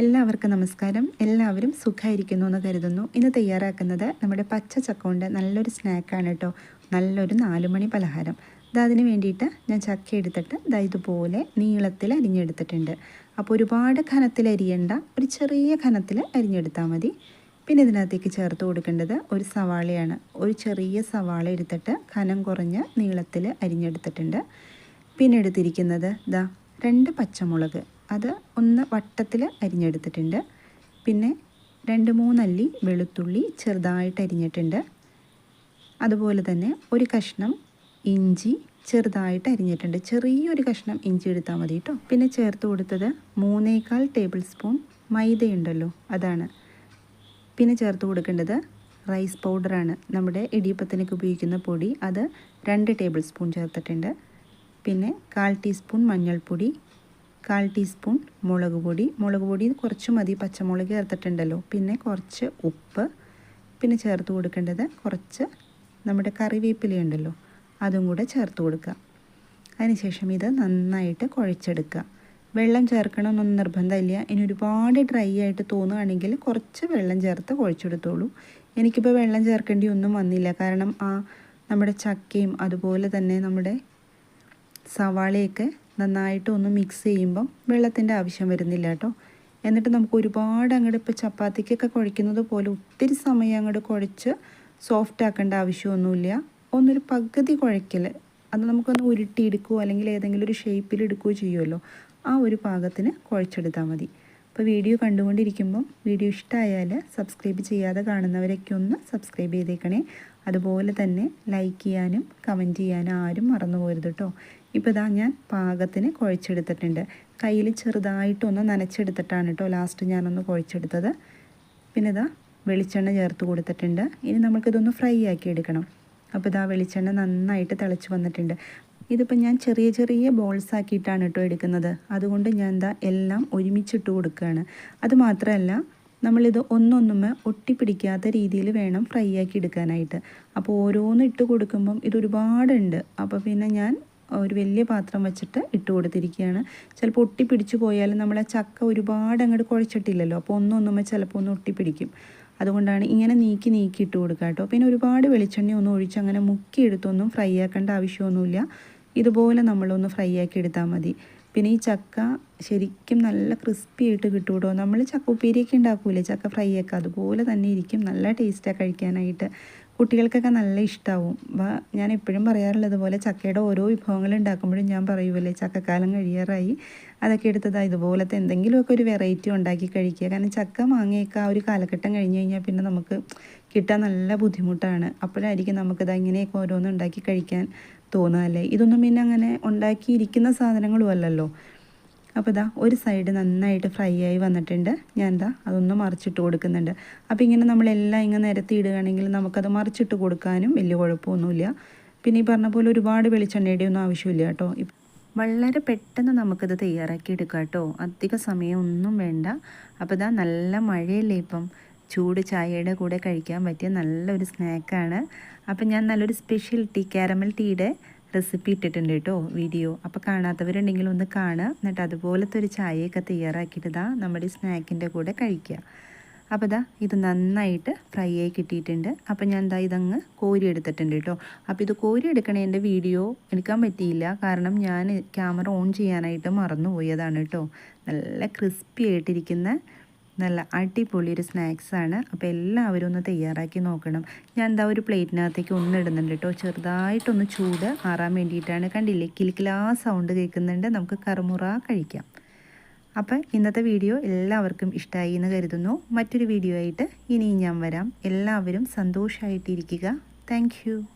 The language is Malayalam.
എല്ലാവർക്കും നമസ്കാരം. എല്ലാവരും സുഖമായിരിക്കുന്നു എന്ന് കരുതുന്നു. ഇന്ന് തയ്യാറാക്കുന്നത് നമ്മുടെ പച്ച ചക്ക കൊണ്ട് നല്ലൊരു സ്നാക്കാണ് കേട്ടോ. നല്ലൊരു നാലുമണി പലഹാരം. അത് അതിന് വേണ്ടിയിട്ട് ഞാൻ ചക്ക എടുത്തിട്ട് ഇതാ ഇതുപോലെ നീളത്തിൽ അരിഞ്ഞെടുത്തിട്ടുണ്ട്. അപ്പോൾ ഒരുപാട് ഘനത്തിൽ അരിയണ്ട ഒരു ചെറിയ ഘനത്തിൽ അരിഞ്ഞെടുത്താൽ മതി. പിന്നെ ഇതിനകത്തേക്ക് ചേർത്ത് കൊടുക്കേണ്ടത് ഒരു സവാളയാണ്. ഒരു ചെറിയ സവാള എടുത്തിട്ട് ഖനം കുറഞ്ഞ നീളത്തിൽ അരിഞ്ഞെടുത്തിട്ടുണ്ട്. പിന്നെ എടുത്തിരിക്കുന്നത് ദാ രണ്ട് പച്ചമുളക്. അത് ഒന്ന് വട്ടത്തിൽ അരിഞ്ഞെടുത്തിട്ടുണ്ട്. പിന്നെ രണ്ട് മൂന്നല്ലി വെളുത്തുള്ളി ചെറുതായിട്ട് അരിഞ്ഞിട്ടുണ്ട്. അതുപോലെ തന്നെ ഒരു കഷ്ണം ഇഞ്ചി ചെറുതായിട്ട് അരിഞ്ഞിട്ടുണ്ട്. ചെറിയൊരു കഷ്ണം ഇഞ്ചി എടുത്താൽ മതി കേട്ടോ. പിന്നെ ചേർത്ത് കൊടുത്തത് മൂന്നേക്കാൽ ടേബിൾ സ്പൂൺ മൈദയുണ്ടല്ലോ അതാണ്. പിന്നെ ചേർത്ത് കൊടുക്കേണ്ടത് റൈസ് പൗഡറാണ്. നമ്മുടെ ഇടിയപ്പത്തിനൊക്കെ ഉപയോഗിക്കുന്ന പൊടി അത് രണ്ട് ടേബിൾ സ്പൂൺ ചേർത്തിട്ടുണ്ട്. പിന്നെ കാൽ ടീസ്പൂൺ മഞ്ഞൾപ്പൊടി കാൽ ടീസ്പൂൺ മുളക് പൊടി. മുളക് പൊടി കുറച്ച് മതി. പച്ചമുളക് ചേർത്തിട്ടുണ്ടല്ലോ. പിന്നെ കുറച്ച് ഉപ്പ്. പിന്നെ ചേർത്ത് കൊടുക്കേണ്ടത് കുറച്ച് നമ്മുടെ കറിവേപ്പിലയുണ്ടല്ലോ അതും കൂടെ ചേർത്ത് കൊടുക്കുക. അതിനുശേഷം ഇത് നന്നായിട്ട് കുഴച്ചെടുക്കുക. വെള്ളം ചേർക്കണമെന്നൊന്നും നിർബന്ധമില്ല. ഇനി ഒരുപാട് ഡ്രൈ ആയിട്ട് തോന്നുകയാണെങ്കിൽ കുറച്ച് വെള്ളം ചേർത്ത് കുഴച്ചെടുത്തോളൂ. എനിക്കിപ്പോൾ വെള്ളം ചേർക്കേണ്ടി ഒന്നും വന്നില്ല. കാരണം ആ നമ്മുടെ ചക്കയും അതുപോലെ തന്നെ നമ്മുടെ സവാളയൊക്കെ നന്നായിട്ട് ഒന്ന് മിക്സ് ചെയ്യുമ്പം വെള്ളത്തിന്റെ ആവശ്യം വരുന്നില്ല കേട്ടോ. എന്നിട്ട് നമുക്ക് ഒരുപാട് അങ്ങോട്ട് ഇപ്പോൾ ചപ്പാത്തിക്കൊക്കെ കുഴയ്ക്കുന്നത് പോലെ ഒത്തിരി സമയം അങ്ങോട്ട് കുഴച്ച് സോഫ്റ്റ് ആക്കേണ്ട ആവശ്യമൊന്നുമില്ല. ഒന്നൊരു പകുതി കുഴയ്ക്കൽ അത് നമുക്കൊന്ന് ഉരുട്ടിയെടുക്കുകയോ അല്ലെങ്കിൽ ഏതെങ്കിലും ഒരു ഷേപ്പിൽ എടുക്കുകയോ ചെയ്യുമല്ലോ. ആ ഒരു പാകത്തിന് കുഴച്ചെടുത്താൽ മതി. അപ്പോൾ വീഡിയോ കണ്ടുകൊണ്ടിരിക്കുമ്പം വീഡിയോ ഇഷ്ടമായാൽ സബ്സ്ക്രൈബ് ചെയ്യാതെ കാണുന്നവരൊക്കെ ഒന്ന് സബ്സ്ക്രൈബ് ചെയ്തേക്കണേ. അതുപോലെ തന്നെ ലൈക്ക് ചെയ്യാനും കമന്റ് ചെയ്യാനും ആരും മറന്നു പോരുത് കേട്ടോ. ഇപ്പോൾ ഇതാ ഞാൻ പാകത്തിന് കുഴച്ചെടുത്തിട്ടുണ്ട്. കയ്യിൽ ചെറുതായിട്ടൊന്ന് നനച്ചെടുത്തിട്ടാണ് കേട്ടോ ലാസ്റ്റ് ഞാനൊന്ന് കുഴച്ചെടുത്തത്. പിന്നെ ഇതാ വെളിച്ചെണ്ണ ചേർത്ത് കൊടുത്തിട്ടുണ്ട്. ഇനി നമുക്കിതൊന്ന് ഫ്രൈ ആക്കി എടുക്കണം. അപ്പോൾ ഇതാ വെളിച്ചെണ്ണ നന്നായിട്ട് തിളച്ച് വന്നിട്ടുണ്ട്. ഇതിപ്പോൾ ഞാൻ ചെറിയ ചെറിയ ബോൾസ് ആക്കിയിട്ടാണ് കേട്ടോ എടുക്കുന്നത്. അതുകൊണ്ട് ഞാൻ എന്താ എല്ലാം ഒരുമിച്ചിട്ട് കൊടുക്കുകയാണ്. അതുമാത്രമല്ല നമ്മളിത് ഒന്നൊന്നുമേ ഒട്ടിപ്പിടിക്കാത്ത രീതിയിൽ വേണം ഫ്രൈ ആക്കി എടുക്കാനായിട്ട്. അപ്പോൾ ഓരോന്ന് ഇട്ട് കൊടുക്കുമ്പം ഇതൊരുപാടുണ്ട്. അപ്പോൾ പിന്നെ ഞാൻ ഒരു വലിയ പാത്രം വെച്ചിട്ട് ഇട്ട് കൊടുത്തിരിക്കുകയാണ്. ചിലപ്പോൾ ഒട്ടിപ്പിടിച്ചു പോയാലും നമ്മളെ ചക്ക ഒരുപാട് അങ്ങോട്ട് കുഴച്ചിട്ടില്ലല്ലോ. അപ്പോൾ ഒന്നൊന്നുമ്പോൾ ചിലപ്പോൾ ഒന്ന് ഒട്ടിപ്പിടിക്കും അതുകൊണ്ടാണ് ഇങ്ങനെ നീക്കി നീക്കി ഇട്ട് കൊടുക്കുക കേട്ടോ. പിന്നെ ഒരുപാട് വെളിച്ചെണ്ണ ഒന്നും ഒഴിച്ച് അങ്ങനെ മുക്കി എടുത്തൊന്നും ഫ്രൈ ആക്കേണ്ട ആവശ്യമൊന്നുമില്ല. ഇതുപോലെ നമ്മളൊന്ന് ഫ്രൈ ആക്കി എടുത്താൽ മതി. പിന്നെ ഈ ചക്ക ശരിക്കും നല്ല ക്രിസ്പി ആയിട്ട് കിട്ടും നമ്മൾ ചക്ക ഉപ്പേരിയൊക്കെ ഉണ്ടാക്കൂലേ? ചക്ക ഫ്രൈ ഒക്കെ അതുപോലെ തന്നെ ഇരിക്കും. നല്ല ടേസ്റ്റാണ് കഴിക്കാനായിട്ട്. കുട്ടികൾക്കൊക്കെ നല്ല ഇഷ്ടമാവും ഞാൻ എപ്പോഴും പറയാറുള്ളത് പോലെ ചക്കയുടെ ഓരോ വിഭവങ്ങൾ ഉണ്ടാക്കുമ്പോഴും ഞാൻ പറയുമല്ലേ ചക്കക്കാലം കഴിയാറായി. അതൊക്കെ എടുത്തത് ഇതുപോലത്തെ എന്തെങ്കിലുമൊക്കെ ഒരു വെറൈറ്റി ഉണ്ടാക്കി കഴിക്കുക. കാരണം ചക്ക മാങ്ങയൊക്കെ ആ ഒരു കാലഘട്ടം കഴിഞ്ഞ് കഴിഞ്ഞാൽ പിന്നെ നമുക്ക് കിട്ടാൻ നല്ല ബുദ്ധിമുട്ടാണ്. അപ്പോഴായിരിക്കും നമുക്കിത് ഇങ്ങനെയൊക്കെ ഓരോന്ന് ഉണ്ടാക്കി കഴിക്കാൻ തോന്നുക ഇതൊന്നും പിന്നെ അങ്ങനെ ഉണ്ടാക്കിയിരിക്കുന്ന സാധനങ്ങളും അല്ലല്ലോ. അപ്പോൾ ഇതാ ഒരു സൈഡ് നന്നായിട്ട് ഫ്രൈ ആയി വന്നിട്ടുണ്ട്. ഞാൻ എന്താ അതൊന്ന് മറിച്ചിട്ട് കൊടുക്കുന്നുണ്ട്. അപ്പോൾ ഇങ്ങനെ നമ്മളെല്ലാം ഇങ്ങനെ നിരത്തി ഇടുകയാണെങ്കിൽ നമുക്കത് മറിച്ചിട്ട് കൊടുക്കാനും വലിയ കുഴപ്പമൊന്നുമില്ല. പിന്നെ ഈ പറഞ്ഞ പോലെ ഒരുപാട് വെളിച്ചെണ്ണയുടെ ഒന്നും ആവശ്യമില്ല കേട്ടോ. വളരെ പെട്ടെന്ന് നമുക്കിത് തയ്യാറാക്കി എടുക്കാം കേട്ടോ. അധിക സമയമൊന്നും വേണ്ട. അപ്പോൾ ഇതാ നല്ല മഴയല്ലേ ഇപ്പം. ചൂട് ചായയുടെ കൂടെ കഴിക്കാൻ പറ്റിയ നല്ലൊരു സ്നാക്കാണ് അപ്പം ഞാൻ നല്ലൊരു സ്പെഷ്യൽ ടീ കാരമൽ ടീയുടെ റെസിപ്പി ഇട്ടിട്ടുണ്ട് കേട്ടോ വീഡിയോ അപ്പോൾ കാണാത്തവരുണ്ടെങ്കിൽ ഒന്ന് കാണുക. എന്നിട്ട് അതുപോലത്തെ ഒരു ചായയൊക്കെ തയ്യാറാക്കിയിട്ട് ഇതാ നമ്മുടെ സ്നാക്കിന്റെ കൂടെ കഴിക്കുക. അപ്പോൾ ഇതാ ഇത് നന്നായിട്ട് ഫ്രൈ ആയി കിട്ടിയിട്ടുണ്ട്. അപ്പോൾ ഞാൻ എന്താ ഇതങ്ങ് കോരി എടുത്തിട്ടുണ്ട് കേട്ടോ. അപ്പോൾ ഇത് കോരി എടുക്കണേന്റെ വീഡിയോ എടുക്കാൻ പറ്റിയില്ല. കാരണം ഞാൻ ക്യാമറ ഓൺ ചെയ്യാനായിട്ട് മറന്നുപോയതാണ് കേട്ടോ. നല്ല ക്രിസ്പി ആയിട്ടിരിക്കുന്ന നല്ല അടിപൊളി ഒരു സ്നാക്സാണ് അപ്പോൾ എല്ലാവരും ഒന്ന് തയ്യാറാക്കി നോക്കണം. ഞാൻ എന്താ ഒരു പ്ലേറ്റിനകത്തേക്ക് ഒന്ന് ഇടുന്നുണ്ട് കേട്ടോ ചെറുതായിട്ടൊന്ന് ചൂട് ആറാൻ വേണ്ടിയിട്ടാണ്. കണ്ടില്ലേ? കിലിക്കിലാ സൗണ്ട് കേൾക്കുന്നുണ്ട്. നമുക്ക് കറുമുറ കഴിക്കാം. അപ്പം ഇന്നത്തെ വീഡിയോ എല്ലാവർക്കും ഇഷ്ടമായി എന്ന് കരുതുന്നു. മറ്റൊരു വീഡിയോ ആയിട്ട് ഇനിയും ഞാൻ വരാം. എല്ലാവരും സന്തോഷമായിട്ടിരിക്കുക താങ്ക്